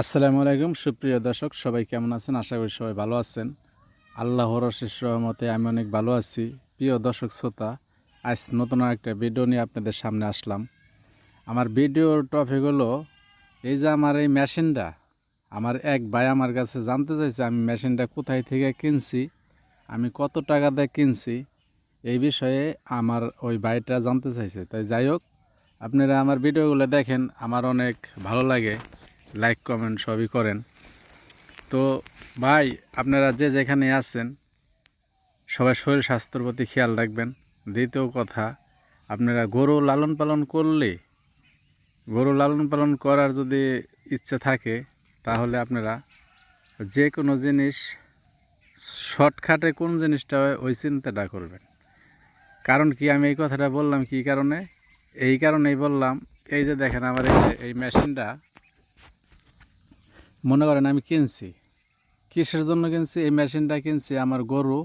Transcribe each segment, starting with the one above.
আসসালামু আলাইকুম, সুপ্রিয় দর্শক, সবাই কেমন আছেন? আশা করি সবাই ভালো আছেন। আল্লাহর অশেষ রহমতে আমি অনেক ভালো আছি। প্রিয় দর্শক, শ্রোতা, আজ নতুন একটা ভিডিও নিয়ে আপনাদের সামনে আসলাম। আমার ভিডিওর টপিক হলো, এই যে আমার এই মেশিনটা, আমার এক ভাই আমার কাছে জানতে চাইছে, আমি মেশিনটা কোথায় থেকে কিনছি, আমি কত টাকা দিয়ে কিনছি, এই বিষয়ে আমার ওই ভাইটা জানতে চাইছে। তাই যাই হোক, আপনারা আমার ভিডিওগুলো দেখেন, আমার অনেক ভালো লাগে। লাইক কমেন্ট সবই করেন। তো ভাই, আপনারা যে যেখানে আছেন, সবাই শরীর স্বাস্থ্যর প্রতি খেয়াল রাখবেন। দ্বিতীয় কথা, আপনারা গরু লালন পালন করলে, গরু লালন পালন করার যদি ইচ্ছে থাকে, তাহলে আপনারা যে কোনো জিনিস, শর্টকাটে কোন জিনিসটা হয়, ওই চিন্তাটা করবেন। কারণ কি, আমি এই কথাটা বললাম কি কারণে? এই কারণেই বললাম, এই যে দেখেন আমার এই মেশিনটা মনে করেন আমি কিনছি। কিসের জন্য কিনছি? এই মেশিনটা কিনছি, আমার গরু।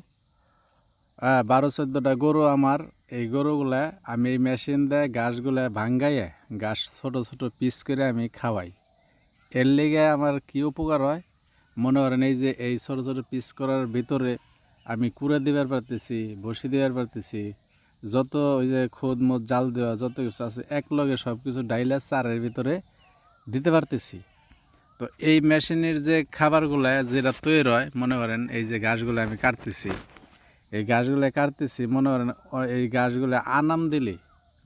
হ্যাঁ বারো, চোদ্দোটা গরু আমার। এই গরুগুলা আমি এই মেশিন দিয়ে ঘাসগুলা ভাঙ্গাইয়ে, ঘাস ছোট ছোট পিস করে আমি খাওয়াই। এর লেগে আমার কি উপকার হয়? মনে করেন এই যে, এই ছোট ছোট পিস করার ভিতরে আমি কুড়ে দিবার পারতেছি, বসি দিবার পারতেছি। যত ওই যে খোদ, মদ, জাল দেওয়া, যত কিছু আছে এক লগে সব কিছু ডাইলা চারের ভিতরে দিতে পারতেছি। তো এই মেশিনের যে খাবারগুলো যেটা তৈরি হয়, মনে করেন এই যে ঘাসগুলো আমি কাটতেছি, এই ঘাসগুলো কাটতেছি, মনে করেন এই গাছগুলো আনাম দিলে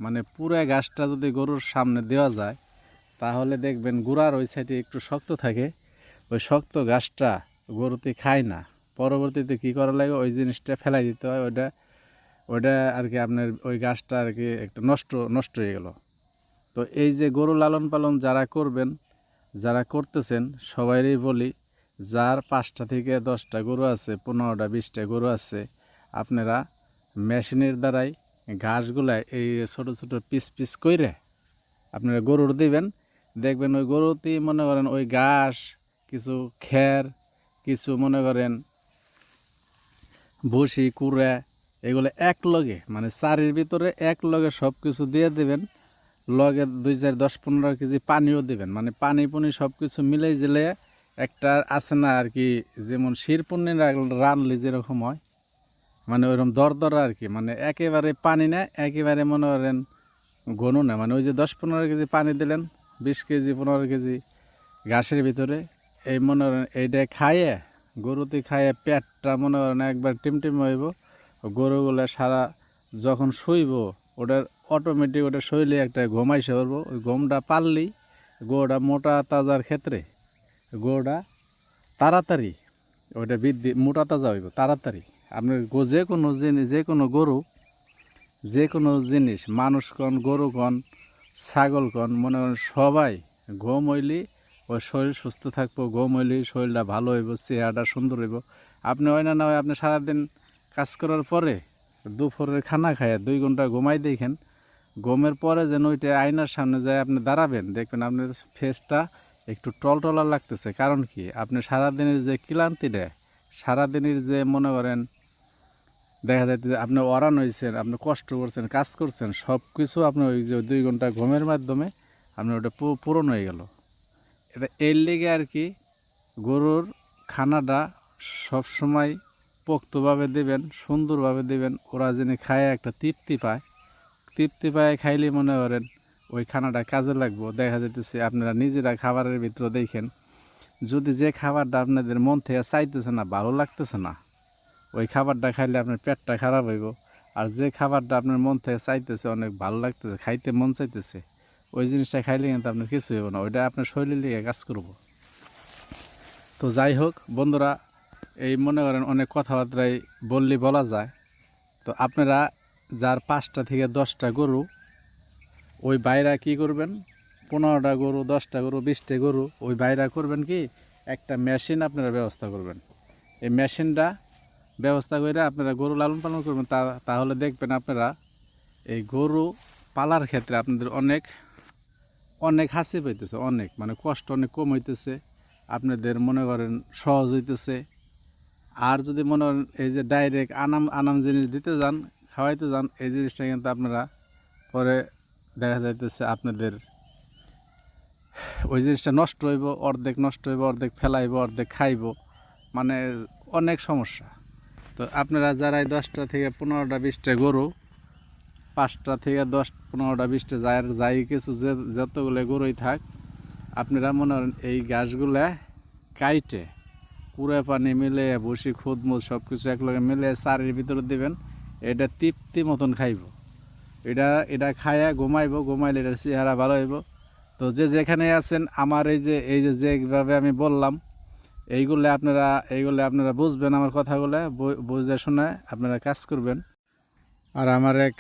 মানে পুরো গাছটা যদি গরুর সামনে দেওয়া যায়, তাহলে দেখবেন গুড়ার ওই সাইডে একটু শক্ত থাকে, ওই শক্ত গাছটা গরুতে খায় না। পরবর্তীতে কী করা লাগে? ওই জিনিসটা ফেলাই দিতে হয়, ওইটা ওইটা আর কি আপনার ওই গাছটা আর কি একটু নষ্ট নষ্ট হয়ে গেল। তো এই যে গরু লালন পালন যারা করবেন যারা করতেছেন, সবাইরই বলি, যার পাঁচটা থেকে দশটা গরু আছে, পনেরোটা, বিশটা গরু আছে, আপনারা মেশিনের দ্বারাই ঘাসগুলা এই ছোট ছোট পিস পিস কইরে আপনারা গরুর দিবেন। দেখবেন ওই গরুতেই মনে করেন ওই ঘাস, কিছু খের, কিছু মনে করেন ভুসি, কুড়া, এগুলো এক লগে মানে চারির ভিতরে এক লগে সব কিছু দিয়ে দেবেন। লগে দুই চার দশ পনেরো কেজি পানিও দিবেন। মানে পানি পুনি সব কিছু মিলাই দিলে একটা আছে না আর কি, যেমন শির পুনি রানলে যেরকম হয় মানে ওইরকম দরদরা আর কি মানে একেবারে পানি না, একেবারে মনে করেন ঘন না। মানে ওই যে দশ পনেরো কেজি পানি দিলেন, বিশ কেজি, পনেরো কেজি ঘাসের ভিতরে, এই মনে করেন এইটা খাইয়ে, গরুতে খাইয়ে পেটটা মনে করেন একবার টিমটিম হইব, গরুগুলো সারা যখন শুইব ওটার অটোমেটিক ওটা শৈলে একটা ঘুমাইসে পারব ওই ঘুমটা পারলেই গরুটা মোটা তাজার ক্ষেত্রে গরুটা তাড়াতাড়ি ওইটা বৃদ্ধি, মোটা তাজা হইব, তাড়াতাড়ি। আপনার গো- যে কোনো জিনিস, যে কোনো গরু, যে কোনো জিনিস মানুষ কন গরু কন ছাগল কন মনে করেন সবাই ঘুম হইলি ওই শরীর সুস্থ থাকব, ঘুম হইলি শরীরটা ভালো হইব, চেহারাটা সুন্দর হইব। আপনি হয় না না হয় আপনি সারাদিন কাজ করার পরে দুপুরের খানা খায় দুই ঘণ্টা ঘুমাই দেখেন। ঘুমের পরে যেন ওইটা আয়নার সামনে যায় আপনি দাঁড়াবেন, দেখবেন আপনার ফেসটা একটু টলটলা লাগতেছে। কারণ কি? আপনি সারাদিনের যে ক্লান্তিটা, সারাদিনের যে মনে করেন, দেখা যাচ্ছে যে আপনি অরান হয়েছেন আপনি কষ্ট করছেন, কাজ করছেন সব কিছু আপনি ওই যে দুই ঘণ্টা ঘুমের মাধ্যমে আপনি ওটা পূরণ হয়ে গেল। এটা এর লেগে আর কি গরুর খানাটা সবসময় পোক্তভাবে দেবেন, সুন্দরভাবে দেবেন। ওরা যিনি খায়, একটা তৃপ্তি পায়। তৃপ্তি পায়, খাইলে মনে করেন ওই খানাটা কাজে লাগবো। দেখা যেতেছে আপনারা নিজেরা খাবারের ভিতরে দেখেন, যদি যে খাবারটা আপনাদের মন থেকে চাইতেছে না, ভালো লাগতেছে না, ওই খাবারটা খাইলে আপনার পেটটা খারাপ হইব। আর যে খাবারটা আপনার মন থেকে চাইতেছে, অনেক ভালো লাগতেছে, খাইতে মন চাইতেছে, ওই জিনিসটা খাইলে কিন্তু আপনার কিছু হইব না। ওইটা আপনার শরীরে লিগে কাজ করব। তো যাই হোক, বন্ধুরা এই মনে করেন অনেক কথাবার্তাই বললে বলা যায়। তো আপনারা যার পাঁচটা থেকে দশটা গরু, ওই বাইরা কি করবেন? পনেরোটা গরু, দশটা গরু, বিশটা গরু, ওই বাইরা করবেন কি? একটা মেশিন আপনারা ব্যবস্থা করবেন। এই মেশিনটা ব্যবস্থা করে আপনারা গরু লালন পালন করবেন। তা, তাহলে দেখবেন আপনারা এই গরু পালার ক্ষেত্রে আপনাদের অনেক অনেক হাসি পাইতেছে, অনেক মানে কষ্ট অনেক কম হইতেছে। আপনাদের মনে করেন সহজ হইতেছে। আর যদি মনে করেন এই যে ডাইরেক্ট আনাম আনাম জিনিস দিতে যান, খাওয়াইতে যান, এই জিনিসটা কিন্তু আপনারা পরে দেখা যাইতেছে আপনাদের ওই জিনিসটা নষ্ট হইব, অর্ধেক নষ্ট হইব, অর্ধেক ফেলাইব, অর্ধেক খাইব মানে অনেক সমস্যা। তো আপনারা যারা এই দশটা থেকে পনেরোটা, বিশটা গরু, পাঁচটা থেকে দশ, পনেরোটা, বিশটা যার যাই কিছু যে, যতগুলো গরুই থাক, আপনারা মনে করেন এই গাছগুলা কাইটে। কুড়ে পানি মিলে বসি খুদমুদ সব কিছু একলগে মিলে চারির ভিতরে দিবেন, এটা তৃপ্তি মতন খাইব। এটা এটা খায়া ঘুমাইব, ঘুমাইলে এটার চেহারা ভালো হইব। তো যে যেখানে আছেন, আমার এই যে এই যে যেভাবে আমি বললাম, এইগুলো আপনারা এইগুলো আপনারা বুঝবেন আমার কথাগুলো বুঝে শুনে আপনারা কাজ করবেন। আর আমার এক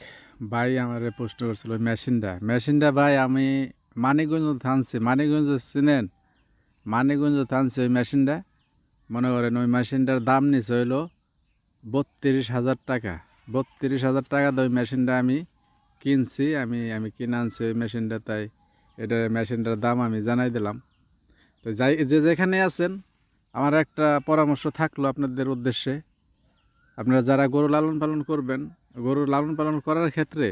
ভাই আমার প্রশ্ন করছিল মেশিনটা মেশিনটা ভাই, আমি মানিকগঞ্জ থানছি। মানিকগঞ্জ চিনেন? মানিকগঞ্জ থানছি ওই মেশিনটা মনে করেন ওই মেশিনটার দাম নিচ্ছে হইল বত্রিশ হাজার টাকা। বত্রিশ হাজার টাকা ওই মেশিনটা আমি কিনছি, আমি আমি কিনে আনছি ওই মেশিনটা, তাই এটা মেশিনটার দাম আমি জানাই দিলাম। তো যাই, যে যেখানে আছেন, আমার একটা পরামর্শ থাকল আপনাদের উদ্দেশ্যে। আপনারা যারা গরু লালন পালন করবেন, গরু লালন পালন করার ক্ষেত্রে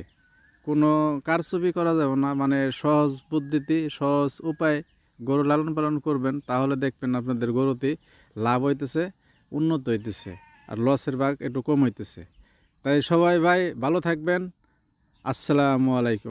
কোনো কারচুপি করা যাবে না মানে সহজ পদ্ধতি, সহজ উপায় গরু লালন পালন করবেন, তাহলে দেখবেন আপনাদের গরুতে লাভ হইতেছে, উন্নত হইতেছে, আর লসের ভাগ একটু কম হইতেছে। তাই সবাই ভাই ভালো থাকবেন। আসসালামু আলাইকুম।